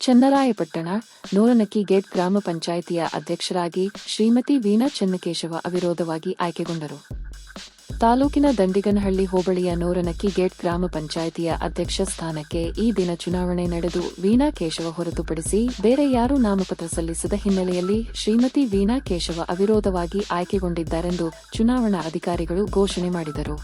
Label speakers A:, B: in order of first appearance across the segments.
A: Channarayapatna ನೂರನಕ್ಕಿ gate ಗ್ರಾಮ ಪಂಚಾಯಿತಿಯ ಅಧ್ಯಕ್ಷರಾಗಿ ಶ್ರೀಮತಿ ವೀಣಾ ಚೆನ್ನಕೇಶವ ಅವಿರೋಧವಾಗಿ ಆಯ್ಕೆಗೊಂಡರು. ತಾಲೂಕಿನ ದಂಡಿಗನಹಳ್ಳಿ ಹೋಬಳಿಯ ನೂರನಕ್ಕಿ ಗೇಟ್ ಗ್ರಾಮ ಪಂಚಾಯಿತಿಯ ಅಧ್ಯಕ್ಷ ಸ್ಥಾನಕ್ಕೆ ಈ ದಿನ ಚುನಾವಣೆ ನಡೆದು ವೀಣಾ ಕೇಶವ ಹೊರತುಪಡಿಸಿ ಬೇರೆ ಯಾರೂ ನಾಮಪತ್ರ ಸಲ್ಲಿಸದ ಹಿನ್ನೆಲೆಯಲ್ಲಿ ಶ್ರೀಮತಿ ವೀಣಾ ಕೇಶವ ಅವಿರೋಧವಾಗಿ ಆಯ್ಕೆಗೊಂಡಿದ್ದಾರೆಂದು ಚುನಾವಣಾ ಅಧಿಕಾರಿಗಳು ಘೋಷಣೆ ಮಾಡಿದರು.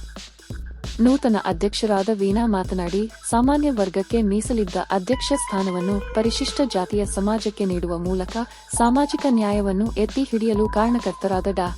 A: ನೂತನ ಅಧ್ಯಕ್ಷರಾದ ವೀಣಾ ಮಾತನಾಡಿ, ಸಾಮಾನ್ಯ ವರ್ಗಕ್ಕೆ ಮೀಸಲಿದ್ದ ಅಧ್ಯಕ್ಷ ಸ್ಥಾನವನ್ನು ಪರಿಶಿಷ್ಟ ಜಾತಿಯ ಸಮಾಜಕ್ಕೆ ನೀಡುವ ಮೂಲಕ ಸಾಮಾಜಿಕ ನ್ಯಾಯವನ್ನು ಎತ್ತಿ ಹಿಡಿಯಲು ಕಾರಣಕರ್ತರಾದ ಡಾ.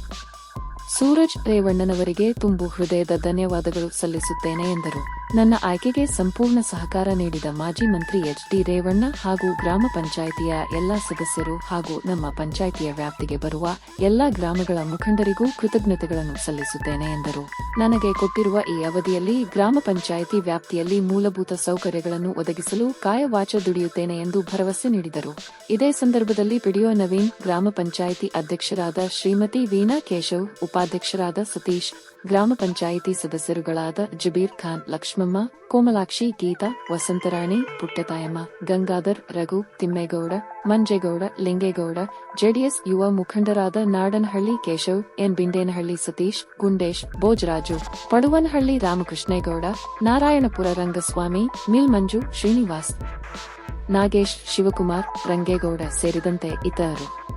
A: ಸೂರಜ್ ರೇವಣ್ಣನವರಿಗೆ ತುಂಬು ಹೃದಯದ ಧನ್ಯವಾದಗಳು ಸಲ್ಲಿಸುತ್ತೇನೆ ಎಂದರು. ನನ್ನ ಆಯ್ಕೆಗೆ ಸಂಪೂರ್ಣ ಸಹಕಾರ ನೀಡಿದ ಮಾಜಿ ಮಂತ್ರಿ ಎಚ್ ಡಿ ರೇವಣ್ಣ ಹಾಗೂ ಗ್ರಾಮ ಪಂಚಾಯಿತಿಯ ಎಲ್ಲಾ ಸದಸ್ಯರು ಹಾಗೂ ನಮ್ಮ ಪಂಚಾಯಿತಿಯ ವ್ಯಾಪ್ತಿಗೆ ಬರುವ ಎಲ್ಲಾ ಗ್ರಾಮಗಳ ಮುಖಂಡರಿಗೂ ಕೃತಜ್ಞತೆಗಳನ್ನು ಸಲ್ಲಿಸುತ್ತೇನೆ ಎಂದರು. ನನಗೆ ಕೊಟ್ಟಿರುವ ಈ ಅವಧಿಯಲ್ಲಿ ಗ್ರಾಮ ಪಂಚಾಯಿತಿ ವ್ಯಾಪ್ತಿಯಲ್ಲಿ ಮೂಲಭೂತ ಸೌಕರ್ಯಗಳನ್ನು ಒದಗಿಸಲು ಕಾಯವಾಚ ದುಡಿಯುತ್ತೇನೆ ಎಂದು ಭರವಸೆ ನೀಡಿದರು. ಇದೇ ಸಂದರ್ಭದಲ್ಲಿ ಪಿಡಿಯೋ ನವೀನ್, ಗ್ರಾಮ ಪಂಚಾಯಿತಿ ಅಧ್ಯಕ್ಷರಾದ ಶ್ರೀಮತಿ ವೀಣಾ ಕೇಶವ್, ಉಪಾಧ್ಯಕ್ಷರಾದ ಸತೀಶ್, ಗ್ರಾಮ ಪಂಚಾಯಿತಿ ಸದಸ್ಯರುಗಳಾದ ಜಬೀರ್ ಖಾನ್ ಲಕ್ಷ್ಮಮ್ಮ, ಕೋಮಲಾಕ್ಷಿ, ಗೀತಾ, ವಸಂತರಾಣಿ, ಪುಟ್ಟತಾಯಮ್ಮ, ಗಂಗಾಧರ್, ರಘು, ತಿಮ್ಮೇಗೌಡ, ಮಂಜೇಗೌಡ, ಲಿಂಗೇಗೌಡ, ಜೆಡಿಎಸ್ ಯುವ ಮುಖಂಡರಾದ ನಾಡನಹಳ್ಳಿ ಕೇಶವ್, ಎನ್ ಬಿಂಡೇನಹಳ್ಳಿ ಸತೀಶ್, ಗುಂಡೇಶ್, ಭೋಜರಾಜು, ಪಡುವನಹಳ್ಳಿ ರಾಮಕೃಷ್ಣೇಗೌಡ, ನಾರಾಯಣಪುರ ರಂಗಸ್ವಾಮಿ ಮಿಲ್ ಮಂಜು ಶ್ರೀನಿವಾಸ್, ನಾಗೇಶ್ ಶಿವಕುಮಾರ್, ರಂಗೇಗೌಡ ಸೇರಿದಂತೆ ಇತರರು.